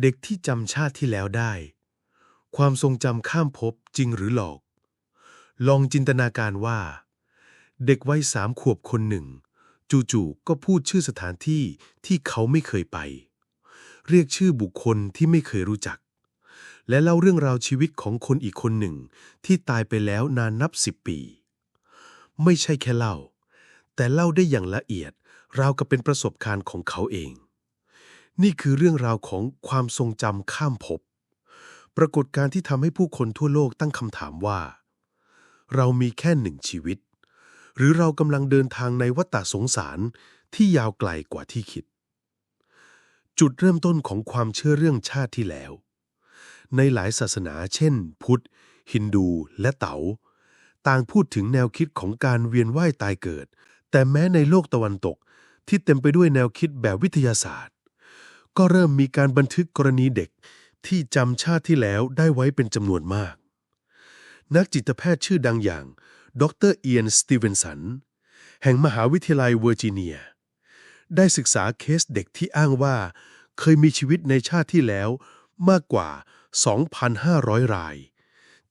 เด็กที่จำชาติที่แล้วได้ ความทรงจำข้ามภพจริงหรือหลอก ลองจินตนาการว่า เด็กวัยสามขวบคนหนึ่ง จู่ๆก็พูดชื่อสถานที่ที่เขาไม่เคยไป เรียกชื่อบุคคลที่ไม่เคยรู้จัก และเล่าเรื่องราวชีวิตของคนอีกคนหนึ่งที่ตายไปแล้วนานนับสิบปี ไม่ใช่แค่เล่า แต่เล่าได้อย่างละเอียดราวกับเป็นประสบการณ์ของเขาเอง นี่คือเรื่องราวของความทรงจำข้ามภพปรากฏการที่ทำให้ผู้คนทั่วโลกตั้งคำถามว่า เรามีแค่หนึ่งชีวิต หรือเรากำลังเดินทางในวัฏสงสารที่ยาวไกลกว่าที่คิด จุดเริ่มต้นของความเชื่อเรื่องชาติที่แล้ว ในหลายศาสนาเช่น พุทธ ฮินดู และเต๋า ต่างพูดถึงแนวคิดของการเวียนว่ายตายเกิด แต่แม้ในโลกตะวันตกที่เต็มไปด้วยแนวคิดแบบวิทยาศาสตร์ ก็เริ่มมีการบันทึกกรณีเด็กที่จำชาติที่แล้วได้ไว้เป็นจำนวนมาก นักจิตแพทย์ชื่อดังอย่าง ดรเอียน สตีเวนสัน แห่งมหาวิทยาลัยเวอร์จิเนีย ได้ศึกษาเคสเด็กที่อ้างว่า เคยมีชีวิตในชาติที่แล้วมากกว่า 2,500 ราย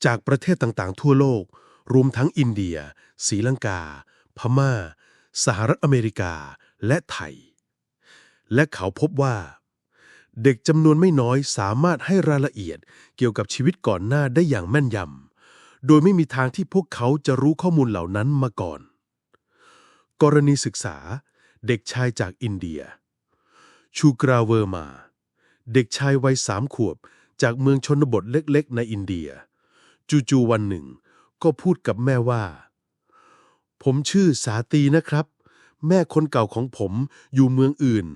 จากประเทศต่างๆ ทั่วโลก รวมทั้งอินเดียศรีลังกา พม่า สหรัฐอเมริกา และไทย และเขาพบว่า เด็กจำนวนไม่น้อยสามารถให้รายละเอียดเกี่ยวกับชีวิตก่อนหน้าได้อย่างแม่นยำ โดยไม่มีทางที่พวกเขาจะรู้ข้อมูลเหล่านั้นมาก่อน กรณีศึกษา เด็กชายจากอินเดีย ชูกราเวอร์มา เด็กชายวัยสามขวบ จากเมืองชนบทเล็กๆ ในอินเดีย จู่ๆวันหนึ่ง ก็พูดกับแม่ว่า ผมชื่อสาตีนะครับ แม่คนเก่าของผมอยู่เมืองอื่น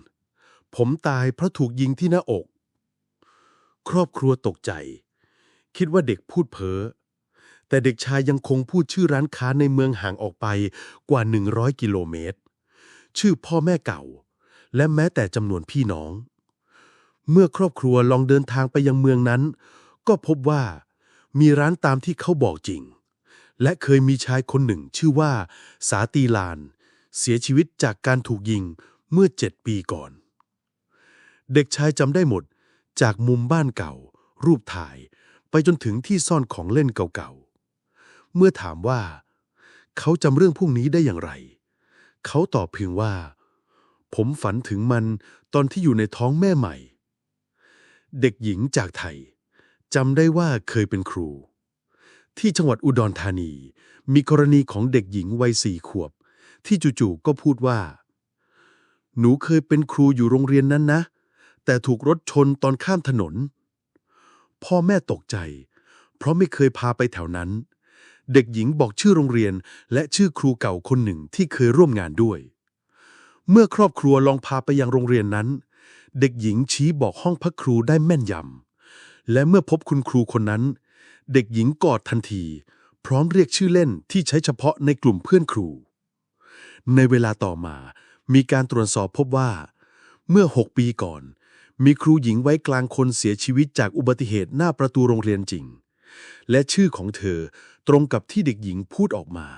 ผมตายเพราะถูกยิงที่หน้าอก ครอบครัวตกใจ คิดว่าเด็กพูดเพ้อ แต่เด็กชายยังคงพูดชื่อร้านค้าในเมืองห่างออกไปกว่า 100 กิโลเมตร ชื่อพ่อแม่เก่า และแม้แต่จำนวนพี่น้อง เมื่อครอบครัวลองเดินทางไปยังเมืองนั้น ก็พบว่ามีร้านตามที่เขาบอกจริง และเคยมีชายคนหนึ่งชื่อว่า สาตีลาน เสียชีวิตจากการถูกยิงเมื่อเจ็ดปีก่อน เด็กชายจำได้หมด จากมุมบ้านเก่า รูปถ่าย ไปจนถึงที่ซ่อนของเล่นเก่าๆ เมื่อถามว่า เขาจำเรื่องพวกนี้ได้อย่างไร เขาตอบเพียงว่า ผมฝันถึงมันตอนที่อยู่ในท้องแม่ใหม่ เด็กหญิงจากไทยจำได้ว่าเคยเป็นครู ที่จังหวัดอุดรธานี มีกรณีของเด็กหญิงวัยสี่ขวบ ที่จู่ๆก็พูดว่า หนูเคยเป็นครูอยู่โรงเรียนนั้นนะ แต่ถูกรถชนตอนข้ามถนน พ่อแม่ตกใจ เพราะไม่เคยพาไปแถวนั้น เด็กหญิงบอกชื่อโรงเรียนและชื่อครูเก่าคนหนึ่งที่เคยร่วมงานด้วย เมื่อครอบครัวลองพาไปยังโรงเรียนนั้น เด็กหญิงชี้บอกห้องพักครูได้แม่นยำและเมื่อพบคุณครูคนนั้น เด็กหญิงกอดทันที พร้อมเรียกชื่อเล่นที่ใช้เฉพาะในกลุ่มเพื่อนครู ในเวลาต่อมามีการตรวจสอบพบว่า เมื่อ 6 ปีก่อน มีครูหญิงไว้กลางคนเสียชีวิตจากอุบัติเหตุหน้าประตูโรงเรียนจริง และชื่อของเธอตรงกับที่เด็กหญิงพูดออกมา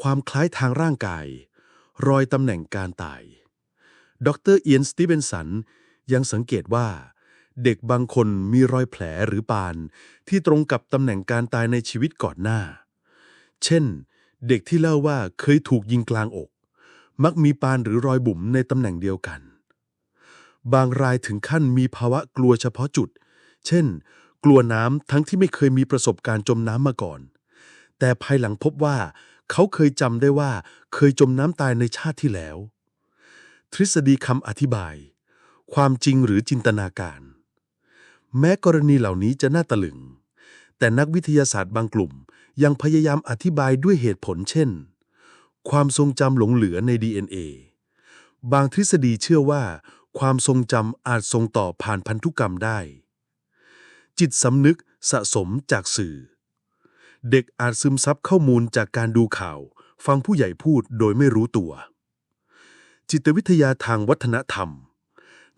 ความคล้ายทางร่างกาย รอยตำแหน่งการตาย ดรเอียนสตีเวนสันยังสังเกตว่า เด็กบางคนมีรอยแผลหรือปาน ที่ตรงกับตำแหน่งการตายในชีวิตก่อนหน้า เช่น เด็กที่เล่าว่าเคยถูกยิงกลางอก มักมีปานหรือรอยบุ๋มในตำแหน่งเดียวกัน บางรายถึงขั้นมีภาวะกลัวเฉพาะจุด เช่น กลัวน้ำทั้งที่ไม่เคยมีประสบการณ์จมน้ำมาก่อน แต่ภายหลังพบว่า เขาเคยจำได้ว่าเคยจมน้ำตายในชาติที่แล้ว ทฤษฎีคำอธิบาย ความจริงหรือจินตนาการ แม้กรณีเหล่านี้จะน่าตะลึง แต่นักวิทยาศาสตร์บางกลุ่ม ยังพยายามอธิบายด้วยเหตุผลเช่น ความทรงจำหลงเหลือใน DNA บางทฤษฎีเชื่อว่า ความทรงจำอาจส่งต่อผ่านพันธุกรรมได้ จิตสำนึกสะสมจากสื่อ เด็กอาจซึมซับข้อมูลจากการดูข่าว ฟังผู้ใหญ่พูดโดยไม่รู้ตัว จิตวิทยาทางวัฒนธรรม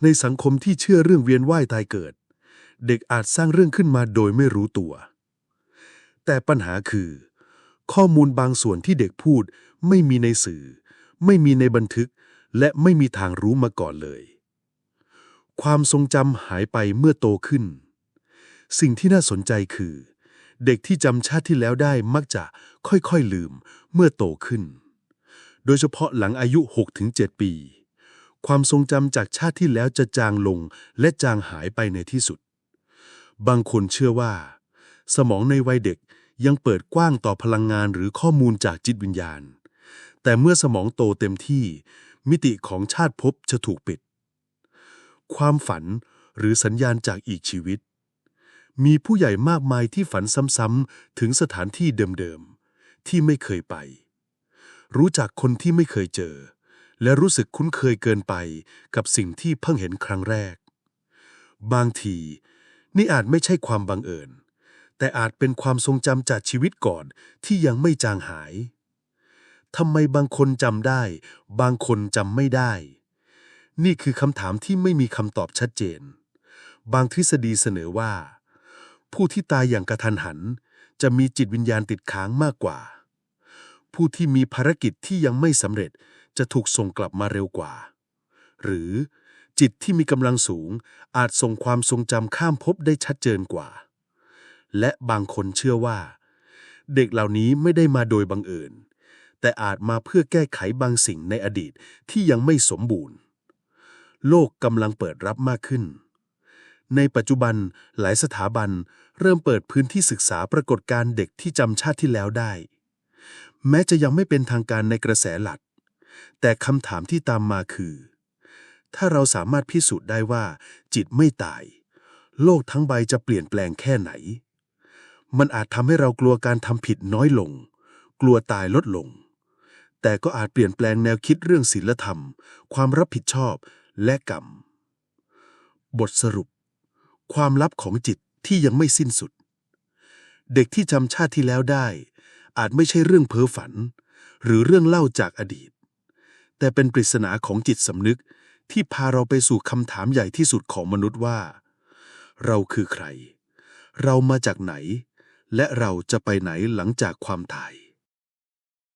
ในสังคมที่เชื่อเรื่องเวียนว่ายตายเกิด เด็กอาจสร้างเรื่องขึ้นมาโดยไม่รู้ตัว แต่ปัญหาคือ ข้อมูลบางส่วนที่เด็กพูดไม่มีในสื่อ ไม่มีในบันทึกและไม่มีทางรู้มาก่อนเลย ความทรงจำหายไปเมื่อโตขึ้น สิ่งที่น่าสนใจคือ เด็กที่จำชาติที่แล้วได้มักจะค่อยๆลืมเมื่อโตขึ้น โดยเฉพาะหลังอายุ 6-7 ปี ความทรงจำจากชาติที่แล้วจะจางลงและจางหายไปในที่สุด บางคนเชื่อว่า สมองในวัยเด็กยังเปิดกว้างต่อพลังงานหรือข้อมูลจากจิตวิญญาณ แต่เมื่อสมองโตเต็มที่ มิติของชาติภพจะถูกปิด ความฝัน หรือสัญญาณจากอีกชีวิต มีผู้ใหญ่มากมายที่ฝันซ้ำๆถึงสถานที่เดิมๆ ที่ไม่เคยไป รู้จักคนที่ไม่เคยเจอ และรู้สึกคุ้นเคยเกินไปกับสิ่งที่เพิ่งเห็นครั้งแรก บางที นี่อาจไม่ใช่ความบังเอิญ แต่อาจเป็นความทรงจำจากชีวิตก่อนที่ยังไม่จางหายทำไมบางคนจำได้ บางคนจำไม่ได้ นี่คือคำถามที่ไม่มีคำตอบชัดเจน บางทฤษฎีเสนอว่า ผู้ที่ตายอย่างกระทันหัน จะมีจิตวิญญาณติดค้างมากกว่า ผู้ที่มีภารกิจที่ยังไม่สำเร็จจะถูกส่งกลับมาเร็วกว่า หรือจิตที่มีกำลังสูงอาจส่งความทรงจำข้ามภพได้ชัดเจนกว่า และบางคนเชื่อว่า เด็กเหล่านี้ไม่ได้มาโดยบังเอิญแต่อาจมาเพื่อแก้ไขบางสิ่งในอดีตที่ยังไม่สมบูรณ์ โลกกำลังเปิดรับมากขึ้น ในปัจจุบันหลายสถาบันเริ่มเปิดพื้นที่ศึกษาปรากฏการณ์เด็กที่จำชาติที่แล้วได้ แม้จะยังไม่เป็นทางการในกระแสหลัก แต่คำถามที่ตามมาคือ ถ้าเราสามารถพิสูจน์ได้ว่า จิตไม่ตาย โลกทั้งใบจะเปลี่ยนแปลงแค่ไหน มันอาจทำให้เรากลัวการทำผิดน้อยลง กลัวตายลดลงแต่ก็อาจเปลี่ยนแปลงแนวคิดเรื่องศีลธรรม ความรับผิดชอบ และกรรม บทสรุป ความลับของจิตที่ยังไม่สิ้นสุด เด็กที่จำชาติที่แล้วได้ อาจไม่ใช่เรื่องเพ้อฝัน หรือเรื่องเล่าจากอดีต แต่เป็นปริศนาของจิตสำนึกที่พาเราไปสู่คำถามใหญ่ที่สุดของมนุษย์ว่า เราคือใคร เรามาจากไหน และเราจะไปไหนหลังจากความตาย